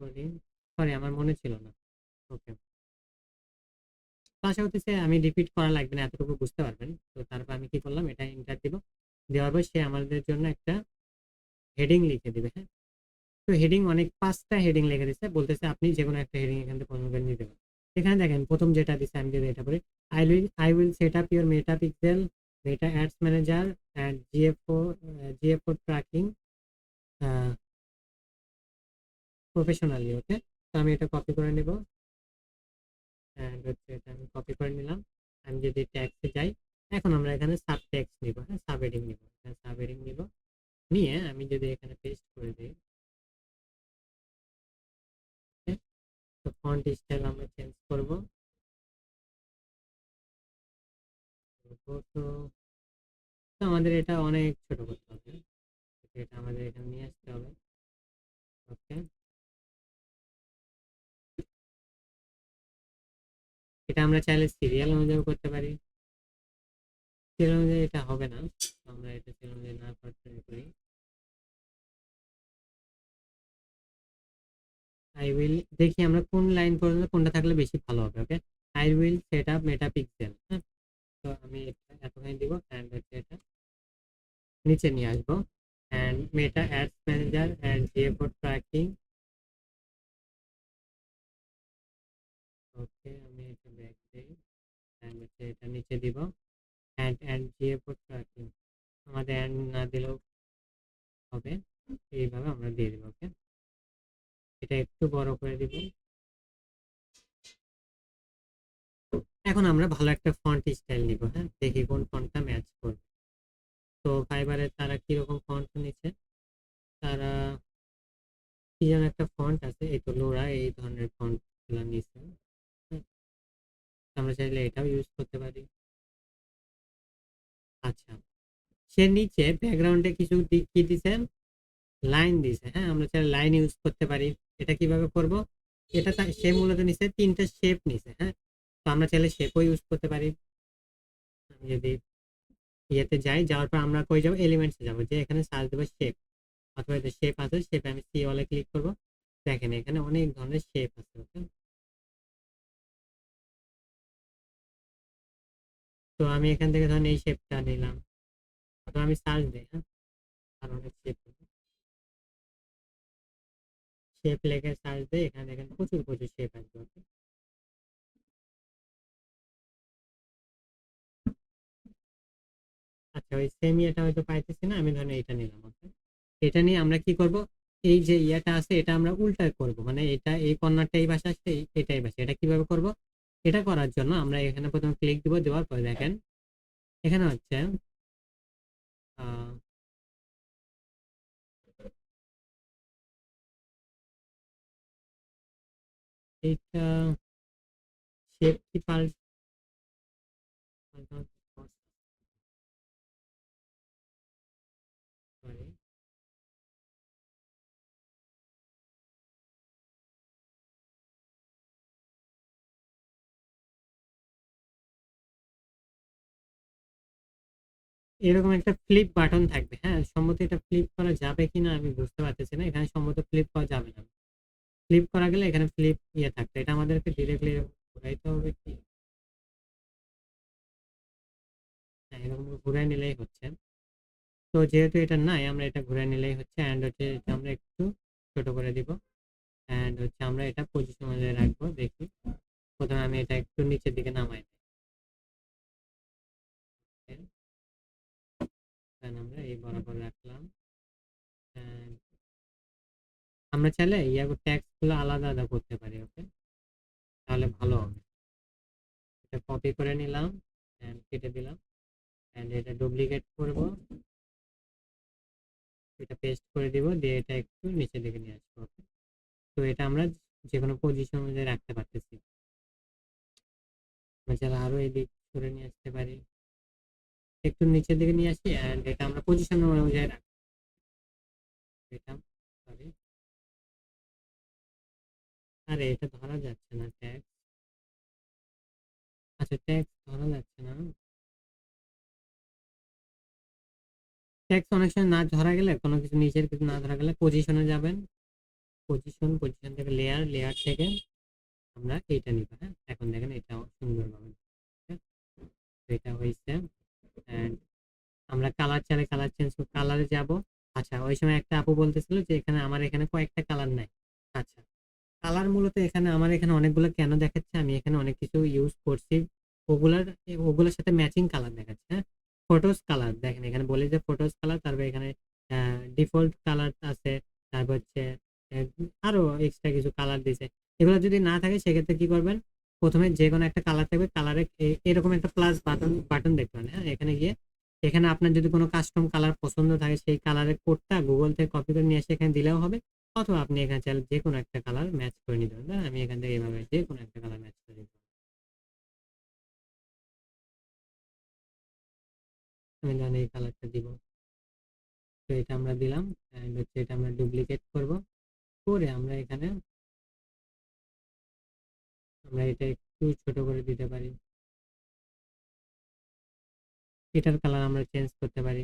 করি সরি আমার মনে ছিল না। ওকে তো আশা করতেছি আমি রিপিট করা লাগবে না, এতটুকু বুঝতে পারবেন। তো তারপর আমি কি করলাম, এটা ইন্টার দিব দেওয়ার পর সে আমাদের জন্য একটা হেডিং লিখে দিবে হ্যাঁ? তো হেডিং অনেক, পাঁচটা হেডিং লিখে দিচ্ছে বলতেছে আপনি যে কোনো একটা হেডিং এখান থেকে পছন্দ করে নিতে পারেন। এখানে দেখেন, প্রথম যেটা দিচ্ছে আমি যদি এটা করি I will I will set up your Meta pixel Meta ads manager and GFO GFO tracking professionally okay তো আমি এটা কপি করে নেব। অ্যান্ড হচ্ছে এটা আমি কপি করে নিলাম। আমি যদি ট্যাক্সে যাই, এখন আমরা এখানে সাব ট্যাক্স নিব হ্যাঁ? সাব হেডিং নিব। সাব হেডিং নিব। নিয়ে আমি যদি এখানে পেস্ট করে দিই তো ফন্ট স্টাইল আমরা চেঞ্জ করব। তো আমাদের এটা অনেক ছোট করতে হবে এটা আমাদের এখানে নিয়ে আসতে হবে ওকে এটা আমরা চাইলে সিরিয়াল অনুযায়ী করতে পারি। সিরিয়াল অনুযায়ী এটা হবে না। আমরা এটা সিরিয়াল অনুযায়ী না করি। আই উইল দেখি আমরা কোন লাইন পর্যন্ত কোনটা থাকলে বেশি ভালো হবে okay I will set up Meta pixel হ্যাঁ? তো আমি এতখানি দিব অ্যান্ড হচ্ছে এটা। নিচে নিয়ে আসব। And Meta ads manager and GFO tracking okay আমি এটা ব্যাক দিই অ্যান্ড হচ্ছে এটা নিচে দিব অ্যান্ড অ্যান্ড জিএফও ট্র্যাকিং আমাদের অ্যান্ড না দিলেও হবে, এইভাবে আমরা দিয়ে দেবো ওকে এটা একটু বড় করে দিব। এখন আমরা ভালো একটা ফন্ট স্টাইল নিব হ্যাঁ? দেখি কোন ফন্টটা ম্যাচ করবে। তো ফাইবারে তারা কীরকম ফন্ট নিচ্ছে তারা কি যেন একটা ফন্ট আছে এই তো লোরা এই ধরনের ফন্টগুলো নিচ্ছে হ্যাঁ। আমরা চাইলে এটাও ইউজ করতে পারি আচ্ছা সে নিচে ব্যাকগ্রাউন্ডে কিছু দি- কি দিছে লাইন দিছে হ্যাঁ? আমরা চাইলে লাইন ইউজ করতে পারি। এটা কীভাবে করব? এটা সে মূলত নিছে তিনটা শেপ নিছে হ্যাঁ? তো আমরা চাইলে শেপও ইউজ করতে পারি। আমি যদি ইয়েতে যাই, যাওয়ার পর আমরা কই যাব? এলিমেন্টসে যাব, যে এখানে সার্চ দেবো শেপ অথবা যে শেপ আছে শেপে আমি সি ওয়ালে ক্লিক করব। দেখেন, এখানে অনেক ধরনের শেপ আছে, ওকে? তো আমি এখান থেকে ধরেন এই শেপটা নিলাম। আমি সার্চ দিই হ্যাঁ? আর অনেক শেপ শেপ লেখে সার্চ দিই, এখানে দেখেন প্রচুর প্রচুর শেপ আসবে ওকে? আচ্ছা ওই সেম ইয়েটা হয়তো পাইতেছি না, আমি ধরেন এইটা নিলাম, ওকে? এটা নিয়ে আমরা কি করব? এই যে ইয়েটা আছে, এটা আমরা উল্টা করব মানে এটা এই কর্নারটা এই ভাষা আসছে এটা এই ভাষা এটা কীভাবে করব? এটা করার জন্য আমরা এখানে প্রথমে ক্লিক দিব, দেওয়ার পরে দেখেন, এখানে হচ্ছে এইটা শেপ কি পাল এরকম একটা ফ্লিপ বাটন থাকবে হ্যাঁ? সম্ভবত এটা ফ্লিপ করা যাবে কিনা আমি বুঝতে পারতেছি না, এখানে সম্ভবত ফ্লিপ করা যাবে না। ফ্লিপ করা গেলে এখানে ফ্লিপ ইয়ে থাকবে এটা আমাদেরকে ডিরেক্টলি ঘুরাইতে হবে কি? হ্যাঁ এরকম ঘুরাই নিলেই হচ্ছে। তো যেহেতু এটা নাই, আমরা এটা ঘুরে নিলেই হচ্ছে। অ্যান্ড হচ্ছে আমরা একটু ছোট করে দিব। অ্যান্ড হচ্ছে আমরা এটা পজিশন অনুযায়ী রাখব, দেখি। প্রথমে আমি এটা একটু নিচের দিকে নামাই দিই। আমরা এই বরাবর রাখলাম। আমরা চাইলে ইয়াগো ট্যাক্সগুলো আলাদা আলাদা করতে পারি ওকে তাহলে ভালো হবে। এটা কপি করে নিলাম অ্যান্ড কেটে দিলাম। অ্যান্ড এটা ডুপ্লিকেট করব। এটা পেস্ট করে দিব, দিয়ে এটা একটু নিচে দিকে নিয়ে আসব ওকে তো এটা আমরা যে কোনো পজিশন অনুযায়ী রাখতে পারতেছি। আমরা চাইলে আরও এদিক করে নিয়ে আসতে পারি। একটু নিচের দিকে নিয়ে আসি অ্যান্ড এটা আমরা পজিশন অনুযায়ী রাখি এটা সরি আরে, এটা ধরা যাচ্ছে না, ট্যাক্স। আচ্ছা ট্যাক্স ধরা যাচ্ছে না। ট্যাক্স অনেক সময় না ধরা গেলে, কোনো কিছু নিচের কিছু না ধরা গেলে পজিশনে যাবেন। পজিশন পজিশন থেকে লেয়ার লেয়ার থেকে আমরা এইটা নিব হ্যাঁ? এখন দেখেন এটা সুন্দর সুন্দরভাবে এটা হয়েছে আমরা কালার চালে কালার চেঞ্জ কালারে যাব। আচ্ছা ওই সময় একটা আপু বলতেছিল যে, এখানে, আমার এখানে কয়েকটা কালার নাই। আচ্ছা কালার মূলত এখানে আমার এখানে অনেকগুলো কেন দেখাচ্ছে, আমি এখানে অনেক কিছু ইউজ করছি। ওগুলার, ওগুলোর সাথে ম্যাচিং কালার দেখাচ্ছে হ্যাঁ? ফটোস কালার দেখেন এখানে বলে যে ফটোস কালার তারপর এখানে ডিফল্ট কালার আছে, তারপর হচ্ছে আরও এক্সট্রা কিছু কালার দিছে এগুলো যদি না থাকে, সেক্ষেত্রে কি করবেন? প্রথমে যে কোনো একটা কালার থাকবে কালারে এরকম একটা প্লাস বাটন বাটন দেখতে দেখবেন হ্যাঁ? এখানে গিয়ে, এখানে আপনার যদি কোনো কাস্টম কালার পছন্দ থাকে, সেই কালারের কোডটা গুগল থেকে কপি করে নিয়ে এসে এখানে দিলেও হবে। অথবা আপনি এখানে চাইলে যে কোনো একটা কালার ম্যাচ করে নিতে পারবেন আমি এখান থেকে এভাবে যে কোনো একটা কালার ম্যাচ করে দিতে আমি ধরেন এই কালারটা দিব। তো এটা আমরা দিলাম। হচ্ছে এটা আমরা ডুপ্লিকেট করব। করে আমরা এখানে আমরা এটা একটু ছোট করে দিতে পারি। এটার কালার আমরা চেঞ্জ করতে পারি।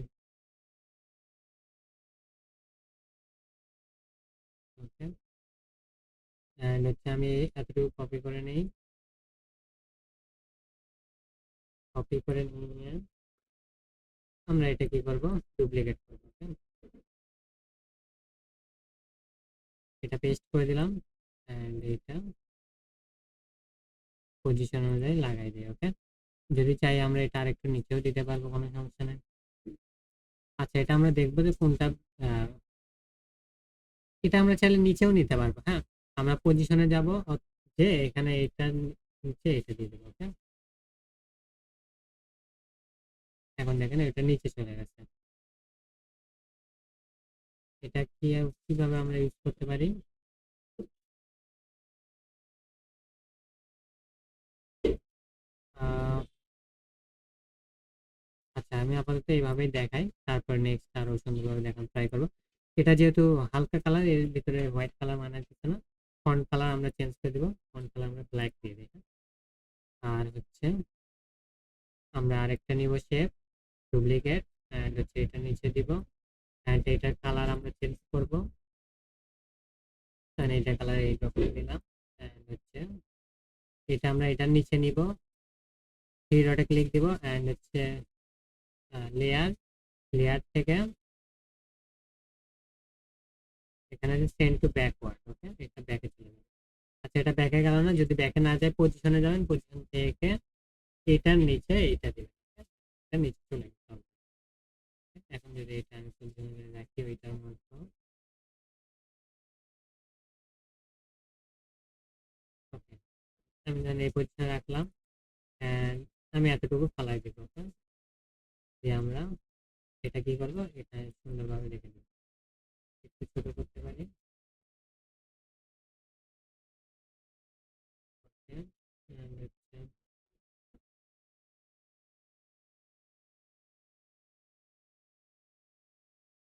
অ্যান্ড হচ্ছে আমি এতটুকু কপি করে নিই। কপি করে নিয়ে আমরা এটা কি করব? ডুপ্লিকেট করব এটা পেস্ট করে দিলাম। অ্যান্ড এটা পজিশন অনুযায়ী লাগাই দিই ওকে যদি চাই আমরা এটা আরেকটু নিচেও দিতে পারব, কোনো সমস্যা নেই। আচ্ছা এটা আমরা দেখব যে কোনটা এটা আমরা চাইলে নিচেও নিতে পারব হ্যাঁ? আমরা পজিশনে যাব যে এখানে এটা নিচে এটা দিয়ে দেবো এখন দেখেন এটা নিচে চলে গেছে। এটা কি কীভাবে আমরা ইউজ করতে পারি? আচ্ছা আমি আপাতত এইভাবেই দেখাই, তারপর নেক্সট আরও সুন্দরভাবে দেখান ট্রাই করব। এটা যেহেতু হালকা কালারের ভিতরে হোয়াইট কালার মানা যাচ্ছে না ফন্ট কালার আমরা চেঞ্জ করে দিব ফন্ট কালার আমরা ব্ল্যাক দিয়ে দিই? আর হচ্ছে আমরা আরেকটা নিব শেপ ডুপ্লিকেট অ্যান্ড হচ্ছে এটা নিচে দিব অ্যান্ড এটার কালার আমরা চেঞ্জ করব অ্যান্ড এটা কালার এইরকম দিলাম অ্যান্ড হচ্ছে এটা আমরা এটার নিচে নিব থ্রি ডটে ক্লিক দিব অ্যান্ড হচ্ছে লেয়ার লেয়ার থেকে এখানে আছে সেন্ড টু ব্যাকওয়ার্ড ওকে এটা ব্যাকে চলে যাবে আচ্ছা এটা ব্যাকে গেল না? যদি ব্যাকে না যায় পজিশনে যাবেন পজিশন থেকে এটার নিচে এটা দিবেন এটা নিচে চলে গেছে এখন যদি এটা আমি পজিশনে রাখি, ওইটার মধ্যে। ওকে আমি জানি এই পজিশনে রাখলাম আমি এতটুকু ফালাই দেবো ওকে যে আমরা এটা কি করব? এটা সুন্দরভাবে রেখে দেবো ছোট করতে পারি।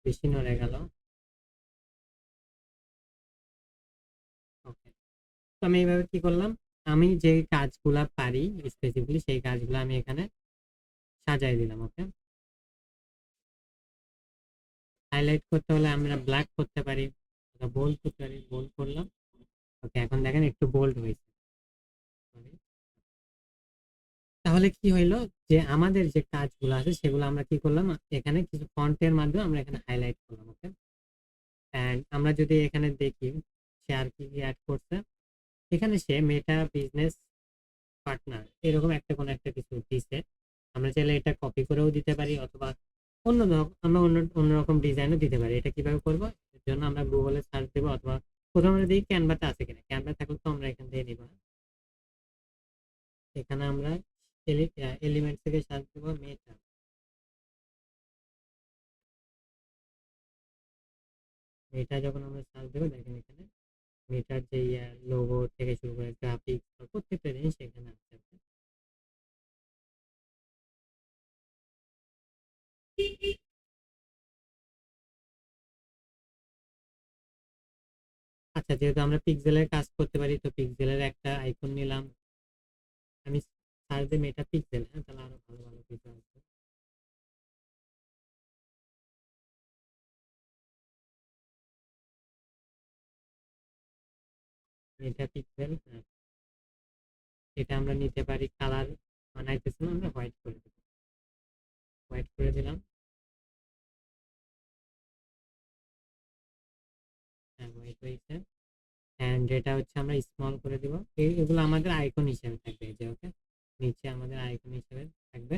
বেশি নড়ে গেল। ওকে তো আমি এইভাবে কি করলাম? আমি যে কাজগুলা পারি স্পেসিফিকলি সেই কাজগুলো আমি এখানে সাজাই দিলাম ওকে হাইলাইট করতে হলে আমরা ব্ল্যাক করতে পারি বোল্ড করতে পারি বোল্ড করলাম। ওকে এখন দেখেন একটু বোল্ড হয়েছে। তাহলে কি হইল যে আমাদের যে কাজগুলো আছে সেগুলো আমরা কি করলাম? এখানে কিছু ফন্টের মাধ্যমে আমরা এখানে হাইলাইট করলাম ওকে অ্যান্ড আমরা যদি এখানে দেখি সে আর কি কি অ্যাড করছে? এখানে সে মেটা বিজনেস পার্টনার এরকম একটা কোনো একটা কিছু দিছে। আমরা চাইলে এটা কপি করেও দিতে পারি, অথবা অন্য আমরা অন্য অন্যরকম ডিজাইনও দিতে পারি। এটা কীভাবে করব? এর জন্য আমরা গুগলে সার্চ দেবো অথবা প্রথমে দেখি ক্যানভাতে আছে কিনা। ক্যানভা থাকলে তো আমরা এখান থেকে নিব এখানে আমরা এলিমেন্ট থেকে সার্চ দেবো মেটা মেটা যখন আমরা সার্চ দেবো, দেখেন এখানে মেটার যে লোগো থেকে শুরু করে গ্রাফিক্স প্রত্যেকটা জিনিস এখানে আছে আচ্ছা যেহেতু আমরা পিক্সেলের কাজ করতে পারি, তো পিক্সেলের একটা আইকন নিলাম। আমি সার্চ দিই মেটা পিক্সেল হ্যাঁ তাহলে আরও ভালো ভালো কিছু আসবে। এটা পিক্সেল হ্যাঁ। এটা আমরা নিতে পারি কালার বানাইতেছি না আমরা হোয়াইট করে হোয়াইট করে দিলাম। হ্যাঁ হোয়াইট হয়েছে। হচ্ছে আমরা স্মল করে দিব। এগুলো আমাদের আইকন হিসেবে থাকবে যে ওকে নিচে আমাদের আইকন হিসেবে থাকবে।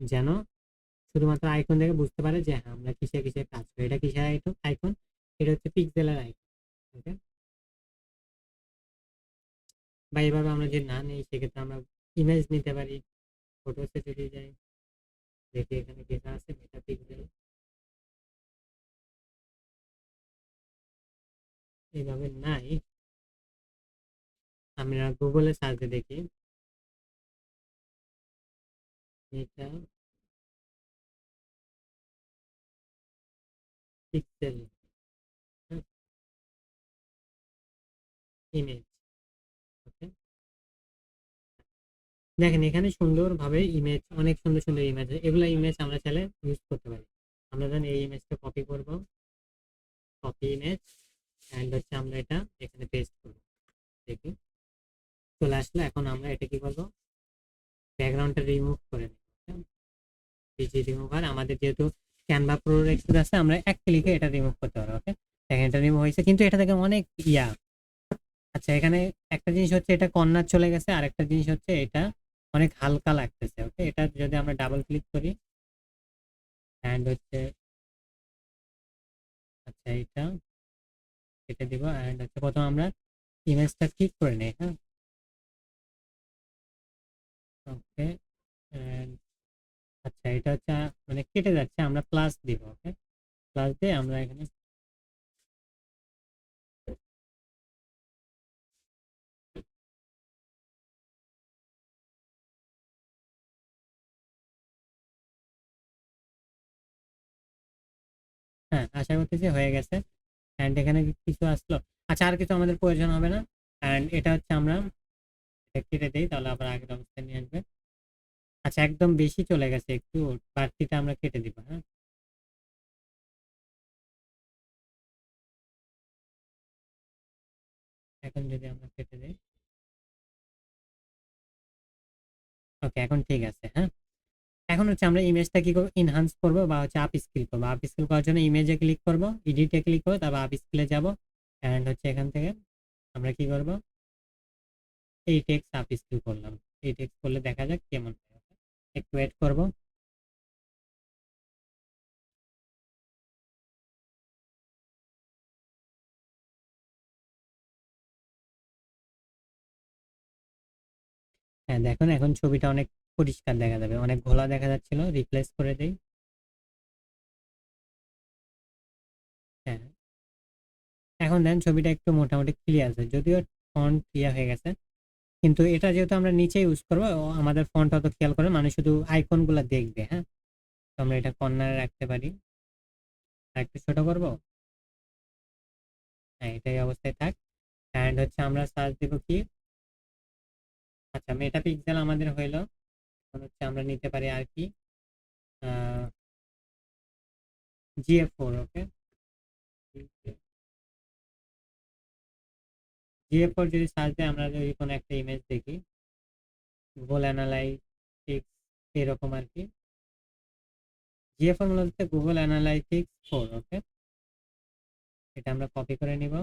যেন শুধুমাত্র আইকন দেখে বুঝতে পারে যে হ্যাঁ আমরা কিসে কিসে কাজ করি। এটা কিসের আইকন এটা হচ্ছে পিক্সেলের আইকন ওকে বা এভাবে আমরা যদি না নিই, সেক্ষেত্রে আমরা ইমেজ নিতে পারি ফটোসে যদি যাই। দেখি এখানে কেসা আছে মেটা পিক্সেল এইভাবে নাই। আমরা গুগলে সার্চে দেখি। ইমেজ দেখেন, এখানে সুন্দরভাবে ইমেজ অনেক সুন্দর সুন্দর ইমেজ এগুলো ইমেজ আমরা চাইলে ইউজ করতে পারি। আমরা ধরেন এই ইমেজটা কপি করব। কপি ইমেজ অ্যান্ড হচ্ছে আমরা এটা এখানে পেস্ট করব। দেখি। চলে আসলো এখন আমরা এটা কি করব? ব্যাকগ্রাউন্ডটা রিমুভ করে নেব। পিজি রিমুভার আমাদের যেহেতু ক্যানভা প্রো এক্সেস আছে, আমরা এক ক্লিকে এটা রিমুভ করতে পারব ওকে দেখেন, এটা রিমুভ হয়েছে, কিন্তু এটা থেকে অনেক ইয়া। আচ্ছা এখানে একটা জিনিস হচ্ছে এটা কর্নার চলে গেছে আর একটা জিনিস হচ্ছে এটা অনেক হালকা লাগতেছে ওকে এটা যদি আমরা ডাবল ক্লিক করি অ্যান্ড হচ্ছে আচ্ছা এটা কেটে দিব অ্যান্ড হচ্ছে প্রথম আমরা ইমেজটা ক্লিক করে নিই হ্যাঁ? ওকে আচ্ছা এটা হচ্ছে মানে কেটে যাচ্ছে, আমরা প্লাস দিব ওকে প্লাস দিয়ে আমরা এখানে হ্যাঁ আশা করতেছি হয়ে গেছে। অ্যান্ড এখানে কিছু আসলো। আচ্ছা আর কিছু আমাদের প্রয়োজন হবে না। অ্যান্ড এটা হচ্ছে আমরা কেটে দিই, তাহলে আবার আগের অবস্থায় নিয়ে আসবে। আচ্ছা একদম বেশি চলে গেছে, একটু বাড়তিটা আমরা কেটে দিব হ্যাঁ। এখন যদি আমরা কেটে দিই। ওকে, এখন ঠিক আছে হ্যাঁ। এখন হচ্ছে আমরা ইমেজটা কি করব? ইনহান্স করব বা হচ্ছে আপ স্কিল করব। আপ স্কিল করার জন্য ইমেজে ক্লিক করব এডিটে ক্লিক করব তারপর আপ স্কিলে যাব। অ্যান্ড হচ্ছে এখান থেকে আমরা কি করব? এই টেক্স আপ স্কিল করলাম। এই টেক্স করলে দেখা যাক কেমন একটু ওয়েট করব। হ্যাঁ দেখুন, এখন ছবিটা অনেক পরিষ্কার দেখা যাবে। অনেক ঘোলা দেখা যাচ্ছিল রিপ্লেস করে দেই। হ্যাঁ। এখন দেন ছবিটা একটু মোটামুটি ক্লিয়ার আছে। যদিও ফন্ট ক্লিয়ার হয়ে গেছে, কিন্তু এটা যেহেতু আমরা নিচে ইউজ করব আমাদের ফন্ট অত খেয়াল করে মানে শুধু আইকনগুলো দেখবে হ্যাঁ? তো আমরা এটা কর্নারে রাখতে পারি। একটু ছোট করব? হ্যাঁ এটাই অবস্থায় থাক। অ্যান্ড হচ্ছে আমরা সার্চ দেবো কি? আচ্ছা মেটা পিক্সেল আমাদের হইল হচ্ছে আমরা নিতে পারি আর কি GF four okay? GF four যদি সার্চ আমরা যদি কোনো একটা ইমেজ দেখি গুগল অ্যানালাইটিক্স এরকম আর কি। জিএফ ফোর মূলত গুগল অ্যানালাইটিক্স ফোর ওকে? এটা আমরা কপি করে নিব।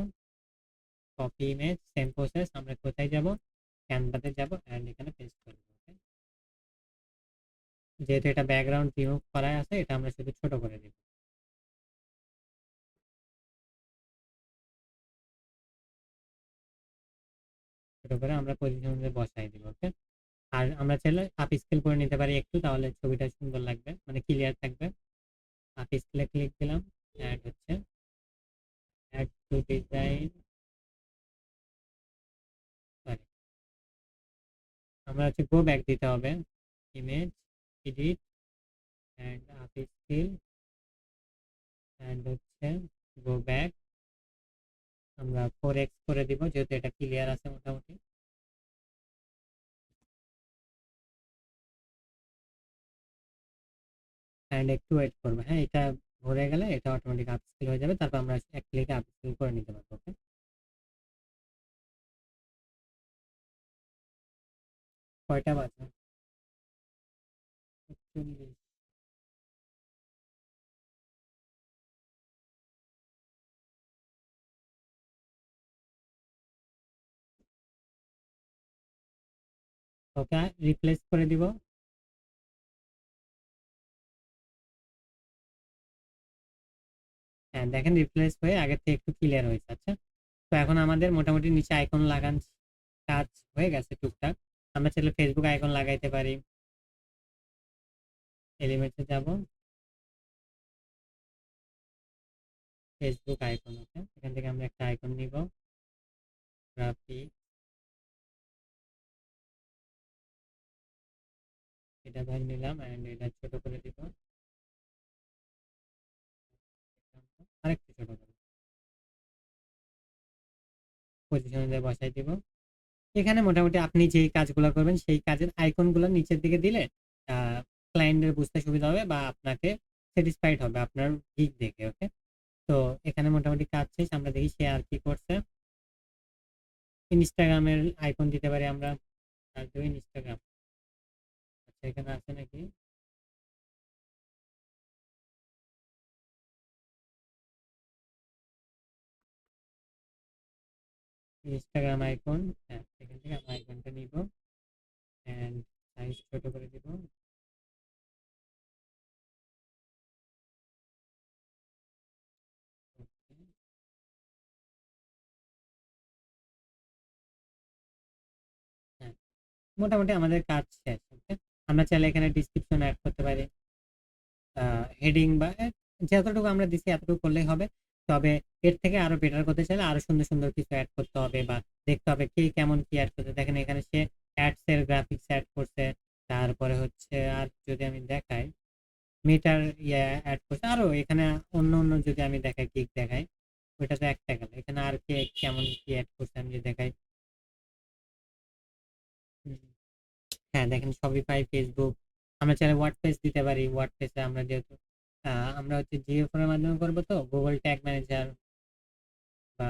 কপি ইমেজ সেম প্রসেস আমরা কোথায় যাব? ক্যানভাতে যাব অ্যান্ড এখানে পেস্ট করব। যেহেতু এটা ব্যাকগ্রাউন্ড রিমুভ করা আছে, এটা আমরা শুধু ছোট করে দেব। ছোট করে আমরা পজিশন বসাই দিব ওকে আর আমরা চাইলে আপ স্কেল করে নিতে পারি একটু, তাহলে ছবিটা সুন্দর লাগবে মানে ক্লিয়ার থাকবে। আপ স্কেলে ক্লিক দিলাম অ্যাড হচ্ছে। অ্যাড টু ডিজাইন আমরা হচ্ছে গো ব্যাক দিতে হবে image edit and up skill and হচ্ছে go back আমরা 4x করে দিব, যেহেতু এটা ক্লিয়ার আছে মোটামুটি। অ্যান্ড একটু ওয়েট করবে হ্যাঁ এটা ভরে গেলে এটা অটোমেটিক আপস্কেল হয়ে যাবে, তারপর আমরা এক ক্লিকে আপস্কেল করে নিতে পারব ওকে কয়টা বাজে? একচল্লিশ ওকে রিপ্লেস করে দিব। হ্যাঁ দেখেন রিপ্লেস হয়ে আগের থেকে একটু ক্লিয়ার হয়েছে আচ্ছা। তো এখন আমাদের মোটামুটি নিচে আইকন লাগান কাজ হয়ে গেছে টুকটাক। আমরা চাইলে ফেসবুক আইকন লাগাইতে পারি। এলিমেন্টে যাব। ফেসবুক আইকন ওকে এখান থেকে আমরা একটা আইকন নিব। গ্রাফিক। এটা ধর নিলাম এন্ড এটা ছোট করে দিব। আরেকটু ছোট করে। পজিশনে বসাই দিব। এখানে মোটামুটি আপনি যেই কাজগুলো করবেন, সেই কাজের আইকনগুলো নিচের দিকে দিলে ক্লায়েন্টের বুঝতে সুবিধা হবে বা আপনাকে স্যাটিসফাইড হবে আপনার গিক দেখে ওকে তো এখানে মোটামুটি কাজ শেষ, আমরা দেখি সে আর কি করছে। ইনস্টাগ্রামের আইকন দিতে পারি আমরা ইনস্টাগ্রাম আচ্ছা এখানে আছে নাকি? ইনস্টাগ্রাম আইকন হ্যাঁ এখান থেকে আমরা আইকনটা নিব। অ্যান্ড সাইজ ছোট করে দিব। মোটামুটি আমাদের কাজ শেষ আমরা চাইলে এখানে ডিসক্রিপশন অ্যাড করতে পারি হেডিং বা যতটুকু আমরা দিছি এতটুকু করলেই হবে। তবে এর থেকে আরও বেটার করতে চাইলে আরও সুন্দর সুন্দর কিছু অ্যাড করতে হবে বা দেখতে হবে কে কেমন কি অ্যাড করতে দেখেন এখানে সে অ্যাডস এর গ্রাফিক্স অ্যাড করছে, তারপরে হচ্ছে আর যদি আমি দেখাই মিটার ইয়ে অ্যাড করছে, আরও এখানে অন্য অন্য যদি আমি দেখাই কিক দেখাই ওইটা তো একটা গেল এখানে আর কে কেমন কি অ্যাড করছে আমি যদি দেখাই হ্যাঁ দেখেন শপিফাই ফেসবুক আমরা চাইলে ওয়ার্ডপ্রেস দিতে পারি। ওয়ার্ডপ্রেসে আমরা যেহেতু আমরা হচ্ছে জিও ফোনের মাধ্যমে করব তো গুগল ট্যাগ ম্যানেজার বা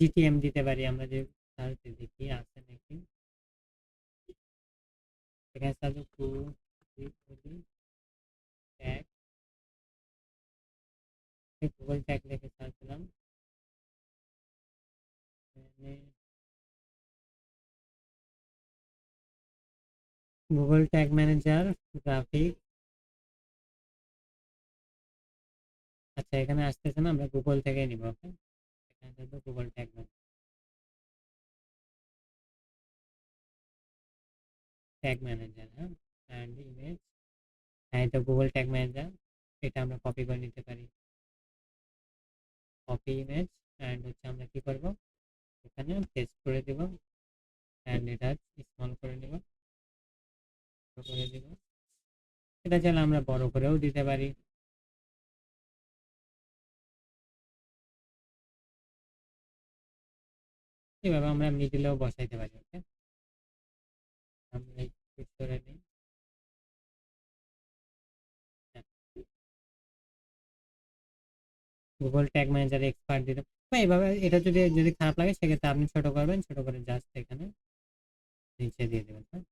জিটিএম দিতে পারি আমরা যে সার্চে দেখি, আছে নাকি? এখানে সার্চ ট্যাগ গুগল ট্যাগ লিখে সার্চ দিলাম গুগল ট্যাগ ম্যানেজার গ্রাফিক আচ্ছা এখানে আসতেছে না, আমরা গুগল থেকে নিব ওকে এখানে গুগল ট্যাগ ট্যাগ ম্যানেজার হ্যাঁ? অ্যান্ড ইমেজ হ্যাঁ এটা গুগল ট্যাগ ম্যানেজার এটা আমরা কপি করে নিতে পারি। কপি ইমেজ অ্যান্ড হচ্ছে আমরা কি করব? এখানে পেস্ট করে দেব অ্যান্ড এটা স্মল করে নেব। করে দেব এটা চাইলে আমরা বড় করেও দিতে পারি। এভাবে আমরা মিডিলেও বসাইতে পারি, ওকে? আমরা করে নিই। গুগল ট্যাগ ম্যানেজার এক্সপার্ট দিতে বা এইভাবে এটা যদি যদি খারাপ লাগে, সেক্ষেত্রে আপনি ছোট করবেন, ছোট করে জাস্ট এখানে নিচে দিয়ে দেবেন হ্যাঁ?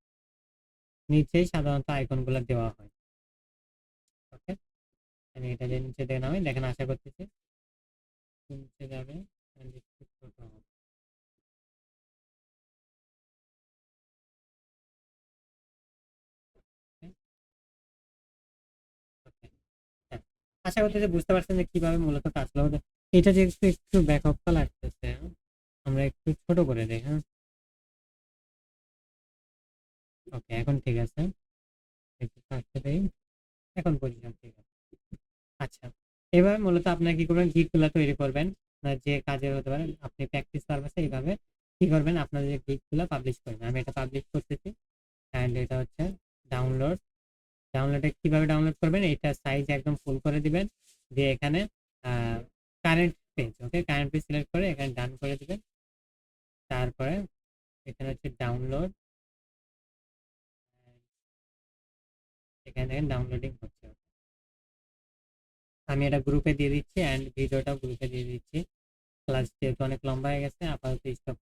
নিচেই সাধারণত আইকনগুলো দেওয়া হয়। ওকে আমি এটা যে নিচে দেখে নামি, দেখেন, আশা করতেছি। নিচে যাবে আশা করতেছি বুঝতে পারছেন যে কীভাবে মূলত কাজগুলো হতে এটা যে একটু একটু ব্যাকআপটা লাগতেছে, আমরা একটু ছোট করে দেই হ্যাঁ? ওকে এখন ঠিক আছে। এখন পজিশন ঠিক আছে। আচ্ছা এবার মূলত আপনার কি করবেন? গিকগুলো তৈরি করবেন। আপনার যে কাজের হতে পারে, আপনি প্র্যাকটিস পারপাসে এইভাবে কি করবেন? আপনার যে গিকগুলো পাবলিশ করবেন। আমি এটা পাবলিশ করতেছি। অ্যান্ড এটা হচ্ছে ডাউনলোড ডাউনলোডে কীভাবে ডাউনলোড করবেন? এটা সাইজ একদম ফুল করে দিবেন। দিয়ে এখানে current page okay current page select করে এখানে ডান করে দিবেন। তারপরে এখানে হচ্ছে ডাউনলোড এখানে দেখেন ডাউনলোডিং হচ্ছে। আমি এটা গ্রুপে দিয়ে দিচ্ছি অ্যান্ড ভিডিওটাও গ্রুপে দিয়ে দিচ্ছি। ক্লাস যেহেতু অনেক লম্বা হয়ে গেছে, আপাতত স্টপ